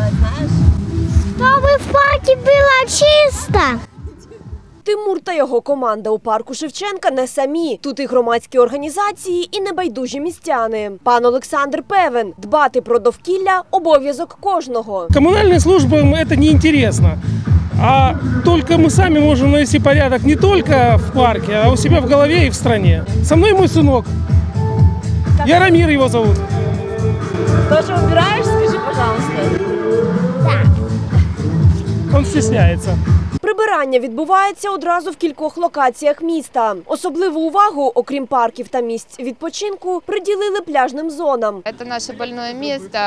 знаєш? Чтобы в парке было чисто. Тимур та його команда у парку Шевченка не самі. Тут і громадські організації, і небайдужі містяни. Пан Олександр певен, дбати про довкілля обов'язок кожного. Коммунальным службам это не интересно. А только мы сами можем навести порядок не только в парке, а у себя в голове и в стране. Со мной мой сынок. Яромир его зовут. Тоже убираєш, Он стесняется. Прибирання відбувається одразу в кількох локаціях міста. Особливу увагу, окрім парків та місць відпочинку, приділили пляжним зонам. Это наше больное место.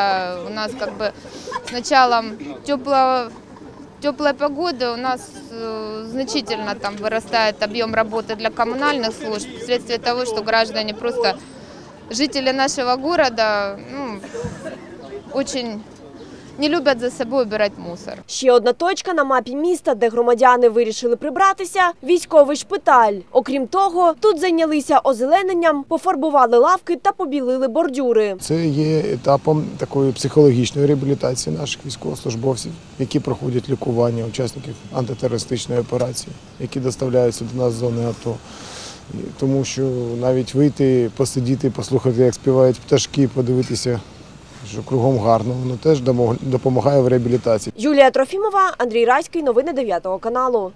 У нас как бы с началом теплого теплой погоды у нас э, значительно там вырастает объем работы для коммунальных служб вследствие того, что граждане просто жители нашего города ну, очень не любят за собой убирать мусор. Ще одна точка на мапі міста, де громадяни вирішили прибратися – військовий шпиталь. Окрім того, тут зайнялися озелененням, пофарбували лавки та побілили бордюри. Це є етапом такої психологічної реабілітації наших військовослужбовців, які проходять лікування учасників антитерористичної операції, які доставляються до нас з зони АТО. Тому що навіть вийти, посидіти, послухати, як співають пташки, подивитися, що кругом гарно, воно теж допомагає в реабілітації. Юлія Трофімова, Андрій Райський. Новини 9 каналу.